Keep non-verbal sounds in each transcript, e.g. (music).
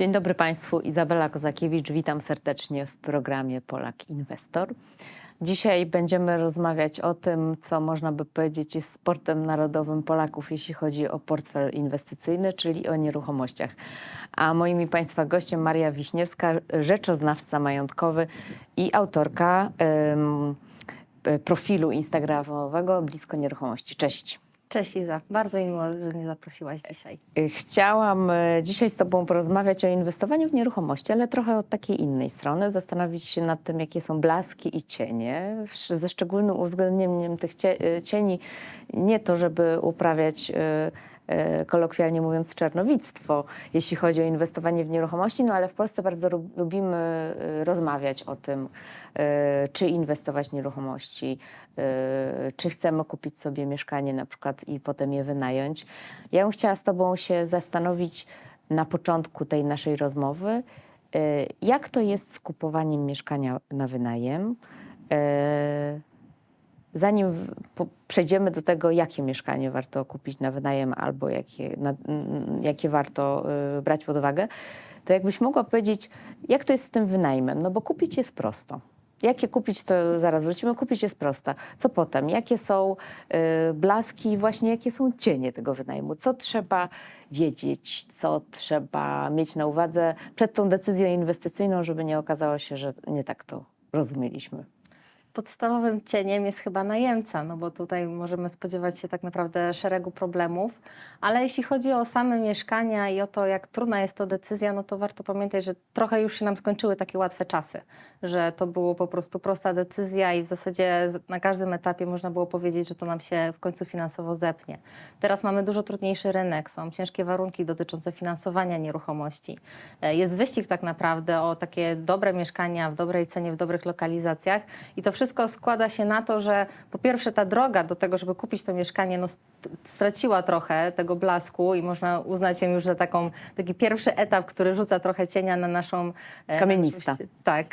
Dzień dobry Państwu, Izabela Kozakiewicz. Witam serdecznie w programie Polak Inwestor. Dzisiaj będziemy rozmawiać o tym, co można by powiedzieć jest sportem narodowym Polaków, jeśli chodzi o portfel inwestycyjny, czyli o nieruchomościach. A moim i Państwa gościem Maria Wiśniewska, rzeczoznawca majątkowy i autorka em, profilu instagramowego Blisko Nieruchomości. Cześć. Cześć Iza, bardzo mi miło, że mnie zaprosiłaś dzisiaj. Y, Chciałam y, dzisiaj z Tobą porozmawiać o inwestowaniu w nieruchomości, ale trochę od takiej innej strony, zastanowić się nad tym, jakie są blaski i cienie, ze szczególnym uwzględnieniem tych y, cieni, nie to, żeby uprawiać, kolokwialnie mówiąc, czarnowictwo, jeśli chodzi o inwestowanie w nieruchomości, no ale w Polsce bardzo lub- lubimy y, rozmawiać o tym, y, czy inwestować w nieruchomości, czy chcemy kupić sobie mieszkanie na przykład i potem je wynająć. Ja bym chciała z Tobą się zastanowić na początku tej naszej rozmowy, jak to jest z kupowaniem mieszkania na wynajem. Zanim w- po, przejdziemy do tego, jakie mieszkanie warto kupić na wynajem albo jakie, na, mm, jakie warto y, brać pod uwagę, to jakbyś mogła powiedzieć, jak to jest z tym wynajmem? No bo kupić jest prosto. Jakie kupić, to zaraz wrócimy. Kupić jest prosto. Co potem? Jakie są y, blaski, właśnie jakie są cienie tego wynajmu? Co trzeba wiedzieć, co trzeba mieć na uwadze przed tą decyzją inwestycyjną, żeby nie okazało się, że nie tak to rozumieliśmy? Podstawowym cieniem jest chyba najemca, no bo tutaj możemy spodziewać się tak naprawdę szeregu problemów, ale jeśli chodzi o same mieszkania i o to, jak trudna jest to decyzja, no to warto pamiętać, że trochę już się nam skończyły takie łatwe czasy, że to było po prostu prosta decyzja i w zasadzie na każdym etapie można było powiedzieć, że to nam się w końcu finansowo zepnie. Teraz mamy dużo trudniejszy rynek, są ciężkie warunki dotyczące finansowania nieruchomości. E, Jest wyścig tak naprawdę o takie dobre mieszkania w dobrej cenie, w dobrych lokalizacjach i to wszystko składa się na to, że po pierwsze ta droga do tego, żeby kupić to mieszkanie, no, st- straciła trochę tego blasku i można uznać ją już za taką, taki pierwszy etap, który rzuca trochę cienia na naszą... e, na Kamienista. naszą- tak.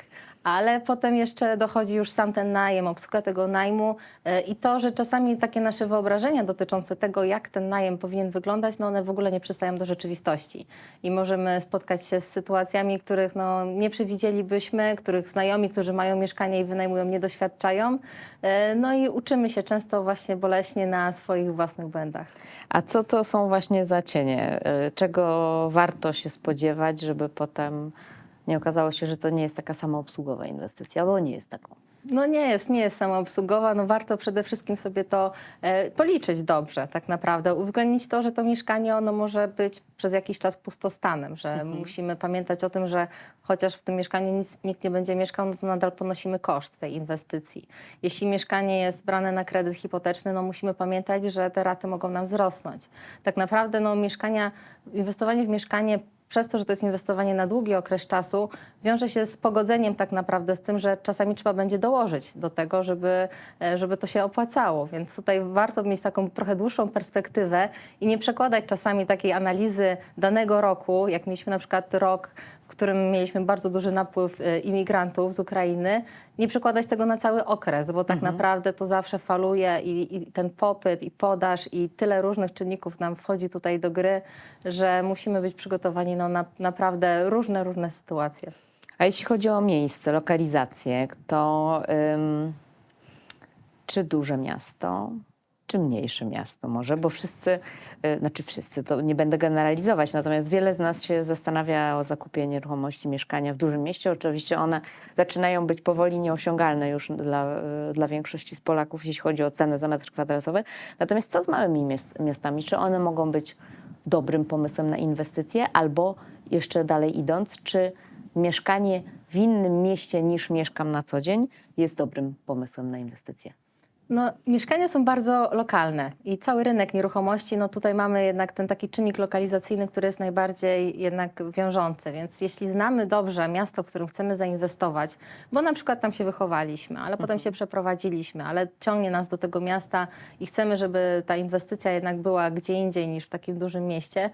Ale potem jeszcze dochodzi już sam ten najem, obsługa tego najmu e, i to, że czasami takie nasze wyobrażenia dotyczące tego, jak ten najem powinien wyglądać, no one w ogóle nie przystają do rzeczywistości. I możemy spotkać się z sytuacjami, których no, nie przewidzielibyśmy, których znajomi, którzy mają mieszkanie i wynajmują, nie doświadczają. E, No i uczymy się często właśnie boleśnie na swoich własnych błędach. A co to są właśnie za cienie? Y, Czego warto się spodziewać, żeby potem nie okazało się, że to nie jest taka samoobsługowa inwestycja, bo nie jest taką. No nie jest, nie jest samoobsługowa. No warto przede wszystkim sobie to e, policzyć dobrze tak naprawdę. Uwzględnić to, że to mieszkanie ono może być przez jakiś czas pustostanem, że musimy pamiętać o tym, że chociaż w tym mieszkaniu nic, nikt nie będzie mieszkał, no to nadal ponosimy koszt tej inwestycji. Jeśli mieszkanie jest brane na kredyt hipoteczny, no musimy pamiętać, że te raty mogą nam wzrosnąć. Tak naprawdę no mieszkania, inwestowanie w mieszkanie przez to, że to jest inwestowanie na długi okres czasu, wiąże się z pogodzeniem tak naprawdę z tym, że czasami trzeba będzie dołożyć do tego, żeby, e, żeby to się opłacało. Więc tutaj warto mieć taką trochę dłuższą perspektywę i nie przekładać czasami takiej analizy danego roku, jak mieliśmy na przykład rok, w którym mieliśmy bardzo duży napływ e, imigrantów z Ukrainy, nie przekładać tego na cały okres, bo tak naprawdę to zawsze faluje i, i ten popyt i podaż i tyle różnych czynników nam wchodzi tutaj do gry, że musimy być przygotowani no, na naprawdę różne, różne sytuacje. A jeśli chodzi o miejsce, lokalizację, to ym, czy duże miasto, czy mniejsze miasto może? Bo wszyscy, y, znaczy wszyscy, to nie będę generalizować, natomiast wiele z nas się zastanawia o zakupie nieruchomości, mieszkania w dużym mieście. Oczywiście one zaczynają być powoli nieosiągalne już dla, y, dla większości z Polaków, jeśli chodzi o cenę za metr kwadratowy. Natomiast co z małymi miast, miastami? Czy one mogą być dobrym pomysłem na inwestycje, albo jeszcze dalej idąc, czy mieszkanie w innym mieście niż mieszkam na co dzień jest dobrym pomysłem na inwestycje? No, mieszkania są bardzo lokalne i cały rynek nieruchomości, no tutaj mamy jednak ten taki czynnik lokalizacyjny, który jest najbardziej jednak wiążący. Więc jeśli znamy dobrze miasto, w którym chcemy zainwestować, bo na przykład tam się wychowaliśmy, ale potem się przeprowadziliśmy, ale ciągnie nas do tego miasta i chcemy, żeby ta inwestycja jednak była gdzie indziej niż w takim dużym mieście,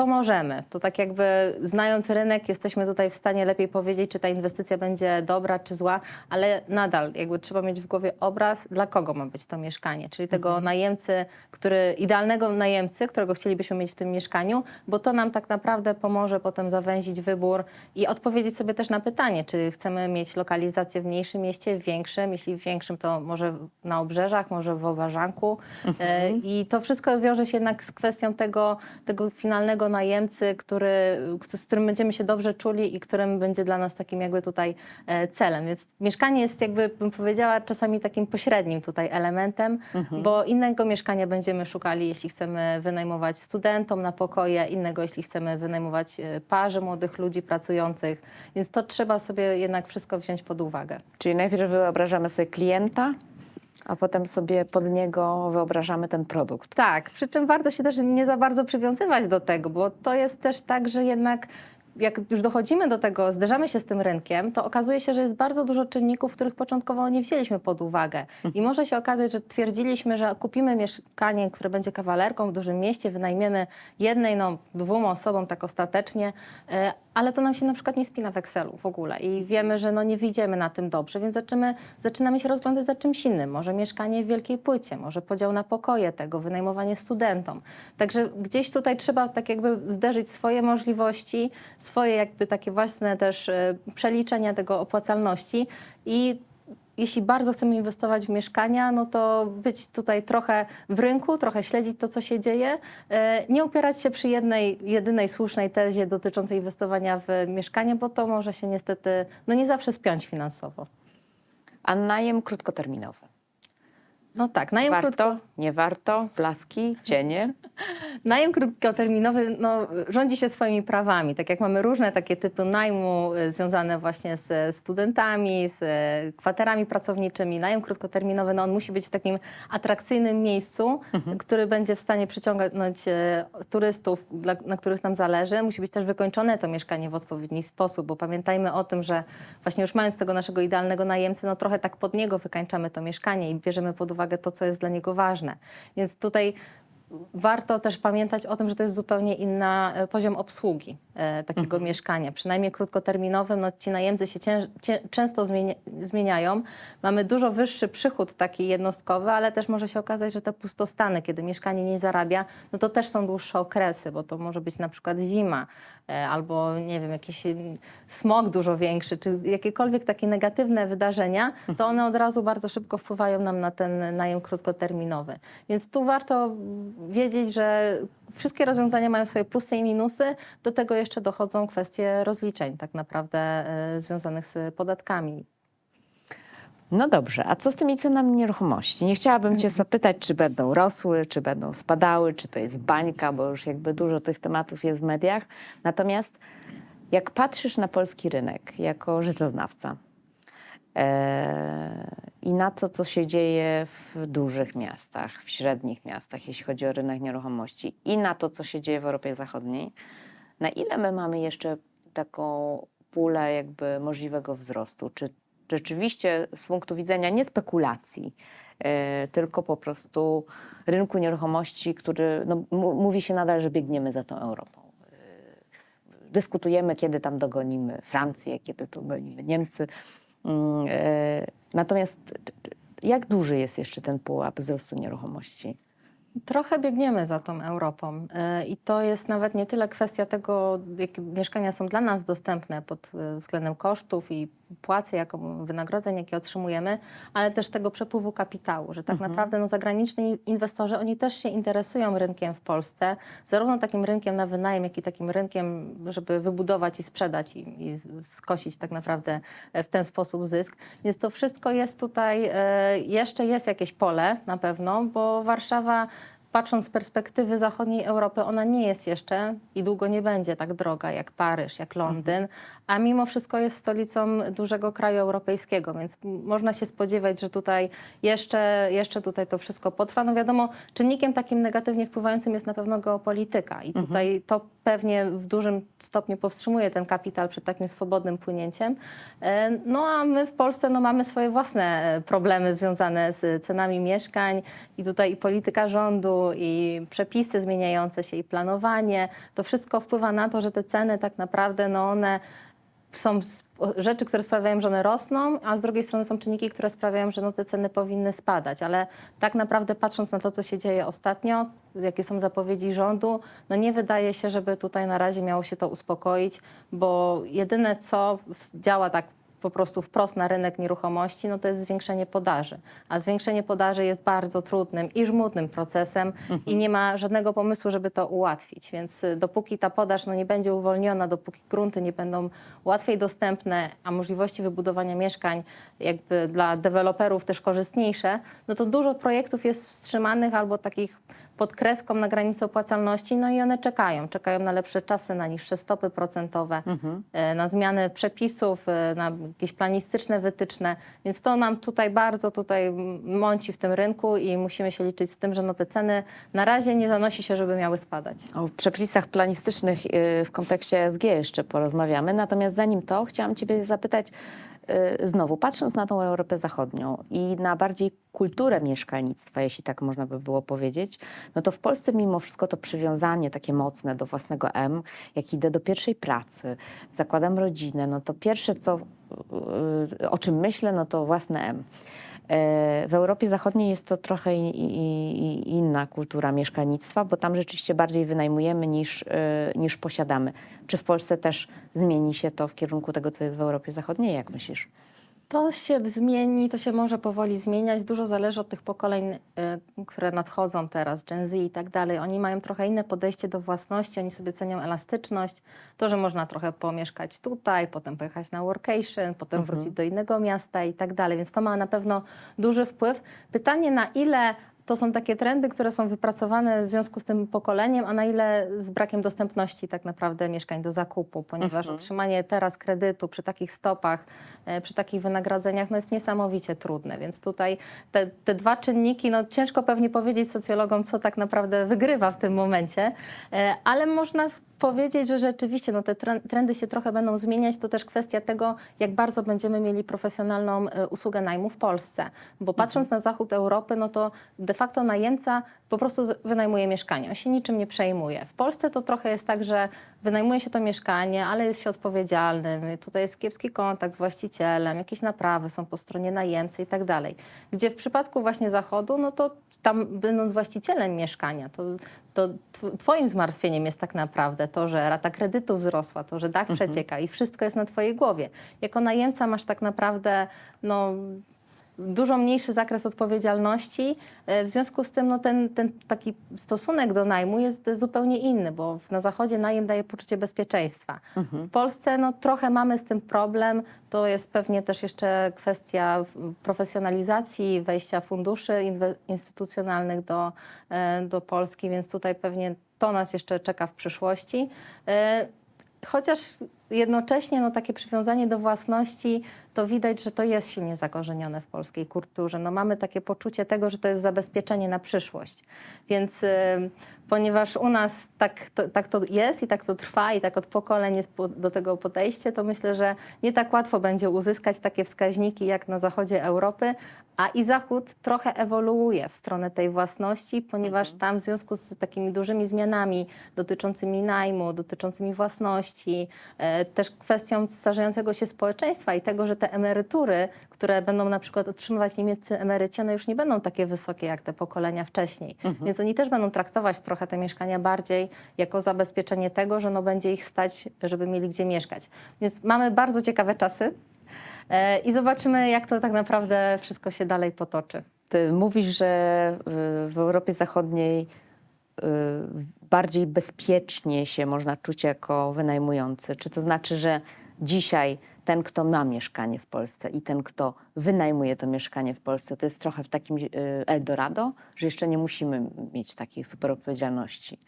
to możemy. To tak jakby znając rynek, jesteśmy tutaj w stanie lepiej powiedzieć, czy ta inwestycja będzie dobra, czy zła, ale nadal jakby trzeba mieć w głowie obraz, dla kogo ma być to mieszkanie, czyli tego najemcy, który, idealnego najemcy, którego chcielibyśmy mieć w tym mieszkaniu, bo to nam tak naprawdę pomoże potem zawęzić wybór i odpowiedzieć sobie też na pytanie, czy chcemy mieć lokalizację w mniejszym mieście, w większym, jeśli w większym, to może na obrzeżach, może w Owarzanku. E, I to wszystko wiąże się jednak z kwestią tego, tego finalnego najemcy, który, z którym będziemy się dobrze czuli i którym będzie dla nas takim jakby tutaj e, celem. Więc mieszkanie jest jakby, bym powiedziała, czasami takim pośrednim tutaj elementem, bo innego mieszkania będziemy szukali, jeśli chcemy wynajmować studentom na pokoje, innego, jeśli chcemy wynajmować e, parze młodych ludzi pracujących. Więc to trzeba sobie jednak wszystko wziąć pod uwagę. Czyli najpierw wyobrażamy sobie klienta, a potem sobie pod niego wyobrażamy ten produkt. Tak, przy czym warto się też nie za bardzo przywiązywać do tego, bo to jest też tak, że jednak jak już dochodzimy do tego, zderzamy się z tym rynkiem, to okazuje się, że jest bardzo dużo czynników, których początkowo nie wzięliśmy pod uwagę. I może się okazać, że twierdziliśmy, że kupimy mieszkanie, które będzie kawalerką w dużym mieście, wynajmiemy jednej, no dwóm osobom tak ostatecznie, e, ale to nam się na przykład nie spina w Excelu w ogóle i wiemy, że no nie wyjdziemy na tym dobrze, więc zaczynamy, zaczynamy się rozglądać za czymś innym. Może mieszkanie w wielkiej płycie, może podział na pokoje tego, wynajmowanie studentom. Także gdzieś tutaj trzeba tak jakby zderzyć swoje możliwości, swoje jakby takie własne też e, przeliczenia tego opłacalności i jeśli bardzo chcemy inwestować w mieszkania, no to być tutaj trochę w rynku, trochę śledzić to, co się dzieje, e, nie upierać się przy jednej, jedynej słusznej tezie dotyczącej inwestowania w mieszkanie, bo to może się niestety no nie zawsze spiąć finansowo. A najem krótkoterminowy. No tak, najem, warto, krótko, nie warto, blaski, cienie. (laughs) najem krótkoterminowy no, rządzi się swoimi prawami. Tak jak mamy różne takie typy najmu y, związane właśnie z studentami, z y, kwaterami pracowniczymi, najem krótkoterminowy, no, on musi być w takim atrakcyjnym miejscu, który będzie w stanie przyciągnąć e, turystów, dla, na których nam zależy. Musi być też wykończone to mieszkanie w odpowiedni sposób, bo pamiętajmy o tym, że właśnie już mając tego naszego idealnego najemcę, no trochę tak pod niego wykańczamy to mieszkanie i bierzemy pod uwagę to, co jest dla niego ważne. Więc tutaj warto też pamiętać o tym, że to jest zupełnie inny poziom obsługi e, takiego mieszkania. Przynajmniej krótkoterminowym, no ci najemcy się cię, cię, często zmienia, zmieniają. Mamy dużo wyższy przychód taki jednostkowy, ale też może się okazać, że te pustostany, kiedy mieszkanie nie zarabia, no to też są dłuższe okresy, bo to może być na przykład zima e, albo nie wiem, jakiś mm, smog dużo większy, czy jakiekolwiek takie negatywne wydarzenia, to one od razu bardzo szybko wpływają nam na ten najem krótkoterminowy. Więc tu warto wiedzieć, że wszystkie rozwiązania mają swoje plusy i minusy. Do tego jeszcze dochodzą kwestie rozliczeń tak naprawdę e, związanych z podatkami. No dobrze, a co z tymi cenami nieruchomości? Nie chciałabym cię zapytać, czy będą rosły, czy będą spadały, czy to jest bańka, bo już jakby dużo tych tematów jest w mediach. Natomiast jak patrzysz na polski rynek jako rzeczoznawca e, i na to, co się dzieje w dużych miastach, w średnich miastach, jeśli chodzi o rynek nieruchomości, i na to, co się dzieje w Europie Zachodniej, na ile my mamy jeszcze taką pulę jakby możliwego wzrostu? Czy rzeczywiście z punktu widzenia nie spekulacji, e, tylko po prostu rynku nieruchomości, który no, mówi się nadal, że biegniemy za tą Europą. E, Dyskutujemy, kiedy tam dogonimy Francję, kiedy dogonimy Niemcy. Mm, e, Natomiast jak duży jest jeszcze ten pułap wzrostu nieruchomości? Trochę biegniemy za tą Europą e, i to jest nawet nie tyle kwestia tego, jakie mieszkania są dla nas dostępne pod e, względem kosztów i płacy, jaką wynagrodzeń, jakie otrzymujemy, ale też tego przepływu kapitału, że tak naprawdę no, zagraniczni inwestorzy, oni też się interesują rynkiem w Polsce, zarówno takim rynkiem na wynajem, jak i takim rynkiem, żeby wybudować i sprzedać i, i skosić tak naprawdę e, w ten sposób zysk. Więc to wszystko jest tutaj, jeszcze jest jakieś pole na pewno, bo Warszawa patrząc z perspektywy zachodniej Europy, ona nie jest jeszcze i długo nie będzie tak droga jak Paryż, jak Londyn, a mimo wszystko jest stolicą dużego kraju europejskiego, więc można się spodziewać, że tutaj jeszcze, jeszcze tutaj to wszystko potrwa. No wiadomo, czynnikiem takim negatywnie wpływającym jest na pewno geopolityka i tutaj to pewnie w dużym stopniu powstrzymuje ten kapitał przed takim swobodnym płynięciem. E, No a my w Polsce no, mamy swoje własne e, problemy związane z cenami mieszkań i tutaj i polityka rządu i przepisy zmieniające się i planowanie, to wszystko wpływa na to, że te ceny tak naprawdę, no one są rzeczy, które sprawiają, że one rosną, a z drugiej strony są czynniki, które sprawiają, że no te ceny powinny spadać. Ale tak naprawdę patrząc na to, co się dzieje ostatnio, jakie są zapowiedzi rządu, no nie wydaje się, żeby tutaj na razie miało się to uspokoić, bo jedyne co działa tak po prostu wprost na rynek nieruchomości, no to jest zwiększenie podaży. A zwiększenie podaży jest bardzo trudnym i żmudnym procesem i nie ma żadnego pomysłu, żeby to ułatwić. Więc y, dopóki ta podaż no, nie będzie uwolniona, dopóki grunty nie będą łatwiej dostępne, a możliwości wybudowania mieszkań jakby dla deweloperów też korzystniejsze, no to dużo projektów jest wstrzymanych albo takich pod kreską na granicy opłacalności, no i one czekają. Czekają na lepsze czasy, na niższe stopy procentowe, e, na zmiany przepisów, e, na jakieś planistyczne wytyczne. Więc to nam tutaj bardzo tutaj mąci w tym rynku i musimy się liczyć z tym, że no te ceny na razie nie zanosi się, żeby miały spadać. O przepisach planistycznych y, w kontekście ESG jeszcze porozmawiamy. Natomiast zanim to, chciałam Ciebie zapytać znowu, patrząc na tą Europę Zachodnią i na bardziej kulturę mieszkalnictwa, jeśli tak można by było powiedzieć, no to w Polsce mimo wszystko to przywiązanie takie mocne do własnego M, jak idę do pierwszej pracy, zakładam rodzinę, no to pierwsze co, y, y, o czym myślę, no to własne M. E, W Europie Zachodniej jest to trochę inna kultura mieszkalnictwa, bo tam rzeczywiście bardziej wynajmujemy niż, e, niż posiadamy. Czy w Polsce też zmieni się to w kierunku tego, co jest w Europie Zachodniej? Jak myślisz? To się zmieni, to się może powoli zmieniać. Dużo zależy od tych pokoleń, y, które nadchodzą teraz, Gen Z i tak dalej. Oni mają trochę inne podejście do własności, oni sobie cenią elastyczność, to, że można trochę pomieszkać tutaj, potem pojechać na workation, potem wrócić do innego miasta i tak dalej. Więc to ma na pewno duży wpływ. Pytanie, na ile to są takie trendy, które są wypracowane w związku z tym pokoleniem, a na ile z brakiem dostępności tak naprawdę mieszkań do zakupu, ponieważ otrzymanie teraz kredytu przy takich stopach, e, przy takich wynagrodzeniach no jest niesamowicie trudne. Więc tutaj te, te dwa czynniki, no ciężko pewnie powiedzieć socjologom, co tak naprawdę wygrywa w tym momencie, e, ale można powiedzieć, że rzeczywiście no, te tren- trendy się trochę będą zmieniać. To też kwestia tego, jak bardzo będziemy mieli profesjonalną e, usługę najmu w Polsce. Bo patrząc na zachód Europy, no to de facto najemca po prostu wynajmuje mieszkanie. On się niczym nie przejmuje. W Polsce to trochę jest tak, że wynajmuje się to mieszkanie, ale jest się odpowiedzialnym. Tutaj jest kiepski kontakt z właścicielem, jakieś naprawy są po stronie najemcy i tak dalej. Gdzie w przypadku właśnie zachodu, no to tam będąc właścicielem mieszkania, to, to tw- twoim zmartwieniem jest tak naprawdę to, że rata kredytu wzrosła, to, że dach przecieka i wszystko jest na twojej głowie. Jako najemca masz tak naprawdę no, dużo mniejszy zakres odpowiedzialności. E, W związku z tym no, ten, ten taki stosunek do najmu jest zupełnie inny, bo na zachodzie najem daje poczucie bezpieczeństwa. W Polsce no, trochę mamy z tym problem. To jest pewnie też jeszcze kwestia profesjonalizacji, wejścia funduszy instytucjonalnych do, e, do Polski, więc tutaj pewnie to nas jeszcze czeka w przyszłości. E, Chociaż jednocześnie no, takie przywiązanie do własności, to widać, że to jest silnie zakorzenione w polskiej kulturze. No, mamy takie poczucie tego, że to jest zabezpieczenie na przyszłość. Więc y, ponieważ u nas tak to, tak to jest i tak to trwa i tak od pokoleń jest po, do tego podejście, to myślę, że nie tak łatwo będzie uzyskać takie wskaźniki jak na zachodzie Europy, a i Zachód trochę ewoluuje w stronę tej własności, ponieważ tam w związku z takimi dużymi zmianami dotyczącymi najmu, dotyczącymi własności, e, też kwestią starzejącego się społeczeństwa i tego, że te emerytury, które będą na przykład otrzymywać niemieccy emeryci, one już nie będą takie wysokie jak te pokolenia wcześniej. Więc oni też będą traktować trochę te mieszkania bardziej jako zabezpieczenie tego, że no będzie ich stać, żeby mieli gdzie mieszkać. Więc mamy bardzo ciekawe czasy. E, I zobaczymy, jak to tak naprawdę wszystko się dalej potoczy. Ty mówisz, że w, w Europie Zachodniej y, bardziej bezpiecznie się można czuć jako wynajmujący. Czy to znaczy, że dzisiaj ten, kto ma mieszkanie w Polsce i ten, kto wynajmuje to mieszkanie w Polsce, to jest trochę w takim y, Eldorado, że jeszcze nie musimy mieć takiej super odpowiedzialności?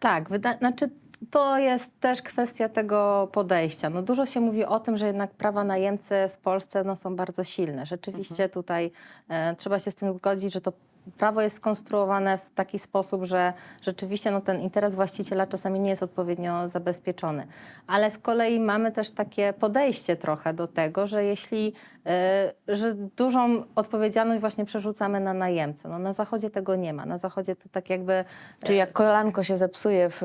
Tak, wyda- znaczy to jest też kwestia tego podejścia. No dużo się mówi o tym, że jednak prawa najemcy w Polsce no, są bardzo silne. Rzeczywiście tutaj e, trzeba się z tym zgodzić, że to prawo jest skonstruowane w taki sposób, że rzeczywiście no, ten interes właściciela czasami nie jest odpowiednio zabezpieczony. Ale z kolei mamy też takie podejście trochę do tego, że jeśli że dużą odpowiedzialność właśnie przerzucamy na najemcę. No, na zachodzie tego nie ma. Na zachodzie to tak jakby Czyli jak kolanko się zepsuje w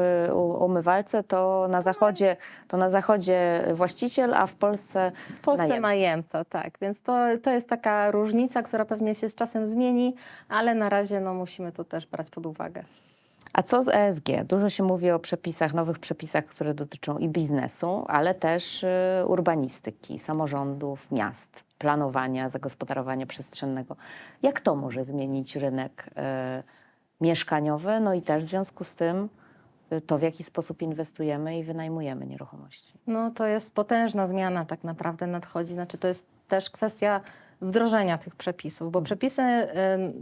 umywalce, to na zachodzie, to na zachodzie właściciel, a w Polsce, w Polsce najemca. najemca, tak. Więc to, to jest taka różnica, która pewnie się z czasem zmieni, ale na razie no, musimy to też brać pod uwagę. A co z ESG? Dużo się mówi o przepisach, nowych przepisach, które dotyczą i biznesu, ale też y, urbanistyki, samorządów, miast, planowania, zagospodarowania przestrzennego. Jak to może zmienić rynek y, mieszkaniowy? No i też w związku z tym y, to, w jaki sposób inwestujemy i wynajmujemy nieruchomości. No to jest potężna zmiana tak naprawdę nadchodzi. Znaczy to jest też kwestia wdrożenia tych przepisów, bo przepisy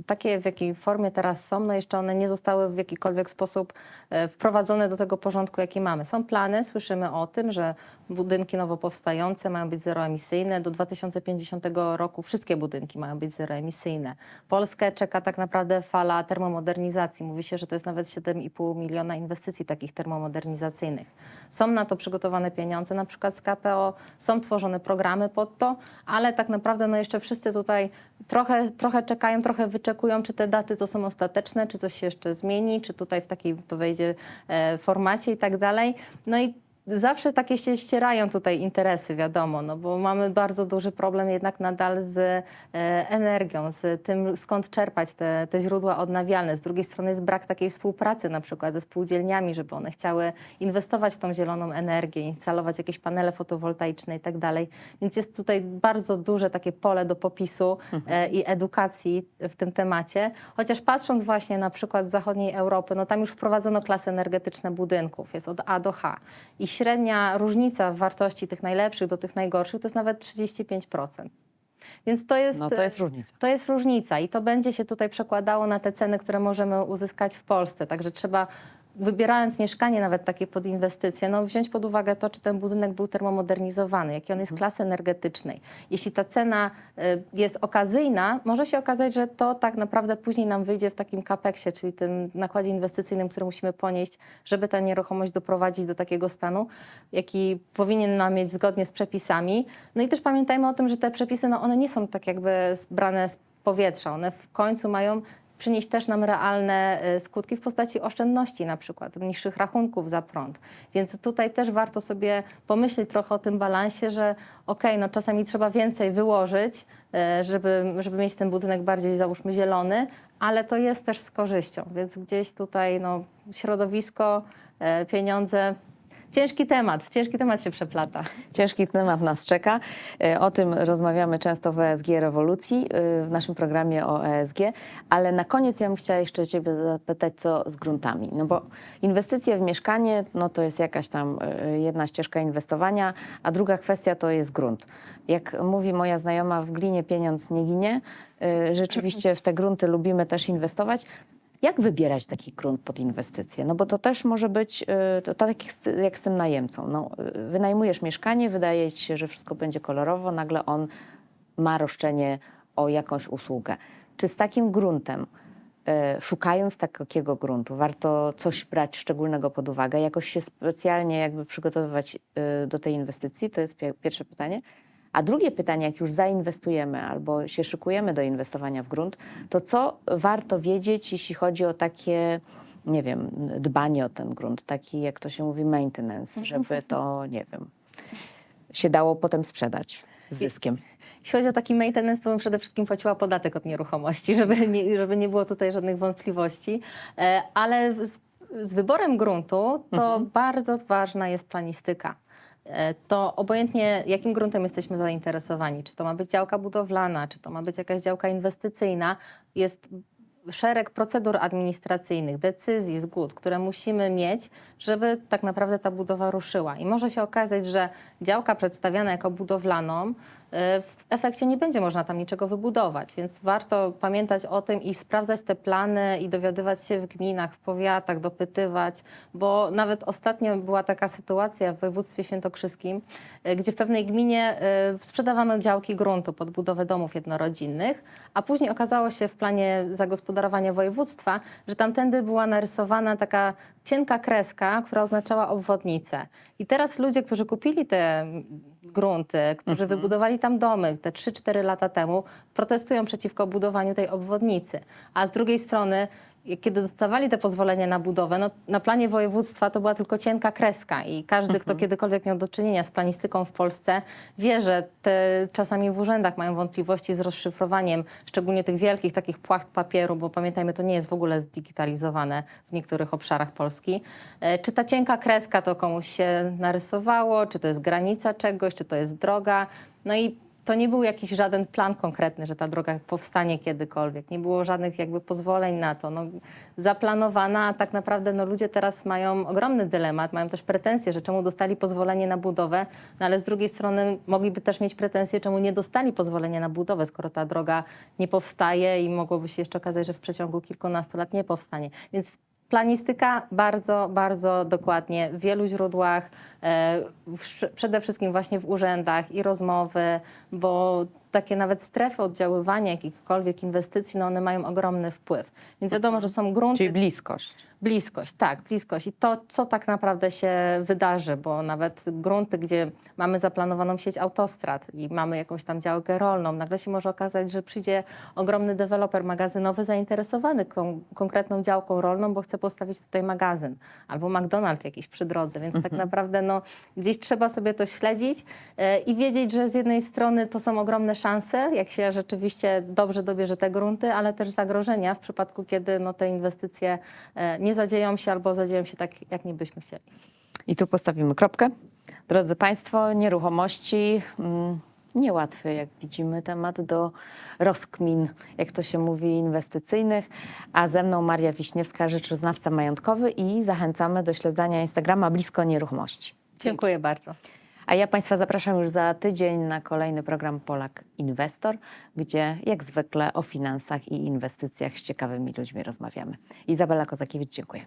takie w jakiej formie teraz są, no jeszcze one nie zostały w jakikolwiek sposób e, wprowadzone do tego porządku, jaki mamy. Są plany, słyszymy o tym, że budynki nowo powstające mają być zeroemisyjne. Do 2050 roku wszystkie budynki mają być zeroemisyjne. Polskę czeka tak naprawdę fala termomodernizacji. Mówi się, że to jest nawet 7,5 miliona inwestycji takich termomodernizacyjnych. Są na to przygotowane pieniądze, na przykład z KPO, są tworzone programy pod to, ale tak naprawdę no jeszcze wszyscy tutaj trochę, trochę czekają, trochę wyczekują, czy te daty to są ostateczne, czy coś się jeszcze zmieni, czy tutaj w takiej to wejdzie e, formacie i tak dalej. No i Zawsze takie się ścierają tutaj interesy, wiadomo, no bo mamy bardzo duży problem jednak nadal z e, energią, z tym skąd czerpać te, te źródła odnawialne. Z drugiej strony jest brak takiej współpracy na przykład ze spółdzielniami, żeby one chciały inwestować w tą zieloną energię, instalować jakieś panele fotowoltaiczne i tak dalej. Więc jest tutaj bardzo duże takie pole do popisu e, i edukacji w tym temacie. Chociaż patrząc właśnie na przykład zachodniej Europy, no tam już wprowadzono klasy energetyczne budynków, jest od A do H. I średnia różnica w wartości tych najlepszych do tych najgorszych to jest nawet 35%. Więc to jest, No to jest różnica. to jest różnica i to będzie się tutaj przekładało na te ceny, które możemy uzyskać w Polsce. Także trzeba, wybierając mieszkanie nawet takie pod inwestycje, no wziąć pod uwagę to, czy ten budynek był termomodernizowany, jaki on jest klasy energetycznej. Jeśli ta cena y, jest okazyjna, może się okazać, że to tak naprawdę później nam wyjdzie w takim kapeksie, czyli tym nakładzie inwestycyjnym, który musimy ponieść, żeby tę nieruchomość doprowadzić do takiego stanu, jaki powinien nam mieć zgodnie z przepisami. No i też pamiętajmy o tym, że te przepisy, no one nie są tak jakby brane z powietrza. One w końcu mają przynieść też nam realne e, skutki w postaci oszczędności na przykład, niższych rachunków za prąd. Więc tutaj też warto sobie pomyśleć trochę o tym balansie, że okej, no czasami trzeba więcej wyłożyć, e, żeby, żeby mieć ten budynek bardziej załóżmy zielony, ale to jest też z korzyścią, więc gdzieś tutaj no, środowisko, e, pieniądze, ciężki temat, ciężki temat się przeplata. Ciężki temat nas czeka. E, O tym rozmawiamy często w ESG Rewolucji, e, w naszym programie o ESG, ale na koniec ja bym chciała jeszcze Ciebie zapytać, co z gruntami. No bo inwestycje w mieszkanie, no to jest jakaś tam e, jedna ścieżka inwestowania, a druga kwestia to jest grunt. Jak mówi moja znajoma, w glinie pieniądz nie ginie. Rzeczywiście w te grunty lubimy też inwestować. Jak wybierać taki grunt pod inwestycje? No bo to też może być y, to tak jak z, tym najemcą. No, y, wynajmujesz mieszkanie, wydaje ci się, że wszystko będzie kolorowo, nagle on ma roszczenie o jakąś usługę. Czy z takim gruntem, y, szukając takiego gruntu, warto coś brać szczególnego pod uwagę, jakoś się specjalnie jakby przygotowywać do tej inwestycji? To jest pie- pierwsze pytanie. A drugie pytanie, jak już zainwestujemy albo się szykujemy do inwestowania w grunt, to co warto wiedzieć, jeśli chodzi o takie, nie wiem, dbanie o ten grunt, taki, jak to się mówi, maintenance, żeby to, nie wiem, się dało potem sprzedać z zyskiem. Jeśli chodzi o taki maintenance, to bym przede wszystkim płaciła podatek od nieruchomości, (laughs) żeby nie, żeby nie było tutaj żadnych wątpliwości. E, Ale z, z wyborem gruntu to bardzo ważna jest planistyka. E, To obojętnie jakim gruntem jesteśmy zainteresowani, czy to ma być działka budowlana, czy to ma być jakaś działka inwestycyjna, jest szereg procedur administracyjnych, decyzji, zgód, które musimy mieć, żeby tak naprawdę ta budowa ruszyła. I może się okazać, że działka przedstawiana jako budowlaną, w efekcie nie będzie można tam niczego wybudować, więc warto pamiętać o tym i sprawdzać te plany i dowiadywać się w gminach, w powiatach, dopytywać, bo nawet ostatnio była taka sytuacja w województwie świętokrzyskim, y, gdzie w pewnej gminie y, sprzedawano działki gruntu pod budowę domów jednorodzinnych, a później okazało się w planie zagospodarowania województwa, że tamtędy była narysowana taka cienka kreska, która oznaczała obwodnicę. I teraz ludzie, którzy kupili te grunty, którzy wybudowali tam domy te 3-4 lata temu, protestują przeciwko budowaniu tej obwodnicy. A z drugiej strony, kiedy dostawali te pozwolenia na budowę, no, na planie województwa to była tylko cienka kreska i każdy, kto kiedykolwiek miał do czynienia z planistyką w Polsce, wie, że te czasami w urzędach mają wątpliwości z rozszyfrowaniem, szczególnie tych wielkich takich płacht papieru, bo pamiętajmy, to nie jest w ogóle zdigitalizowane w niektórych obszarach Polski. E, Czy ta cienka kreska to komuś się narysowało, czy to jest granica czegoś, czy to jest droga. No i to nie był jakiś żaden plan konkretny, że ta droga powstanie kiedykolwiek. Nie było żadnych jakby pozwoleń na to. No, zaplanowana, a tak naprawdę no, ludzie teraz mają ogromny dylemat, mają też pretensje, że czemu dostali pozwolenie na budowę, no, ale z drugiej strony mogliby też mieć pretensje, czemu nie dostali pozwolenia na budowę, skoro ta droga nie powstaje i mogłoby się jeszcze okazać, że w przeciągu kilkunastu lat nie powstanie. Więc Planistyka bardzo, bardzo dokładnie w wielu źródłach, e, przede wszystkim właśnie w urzędach i rozmowy, bo takie nawet strefy oddziaływania jakichkolwiek inwestycji, no one mają ogromny wpływ. Więc wiadomo, że są grunty, Czyli bliskość. Bliskość, tak, bliskość. I to, co tak naprawdę się wydarzy, bo nawet grunty, gdzie mamy zaplanowaną sieć autostrad i mamy jakąś tam działkę rolną, nagle się może okazać, że przyjdzie ogromny deweloper magazynowy zainteresowany tą konkretną działką rolną, bo chce postawić tutaj magazyn albo McDonald's jakiś przy drodze, więc tak naprawdę no, gdzieś trzeba sobie to śledzić e, i wiedzieć, że z jednej strony to są ogromne szanse, jak się rzeczywiście dobrze dobierze te grunty, ale też zagrożenia w przypadku, kiedy no, te inwestycje e, nie zadzieją się albo zadzieją się tak, jak nie byśmy chcieli. I tu postawimy kropkę. Drodzy Państwo, nieruchomości. Mm, Niełatwy, jak widzimy, temat do rozkmin, jak to się mówi, inwestycyjnych. A ze mną Maria Wiśniewska, rzeczoznawca majątkowy i zachęcamy do śledzenia Instagrama Blisko Nieruchomości. Dziękuję bardzo. A ja Państwa zapraszam już za tydzień na kolejny program Polak Inwestor, gdzie jak zwykle o finansach i inwestycjach z ciekawymi ludźmi rozmawiamy. Izabela Kozakiewicz, dziękuję.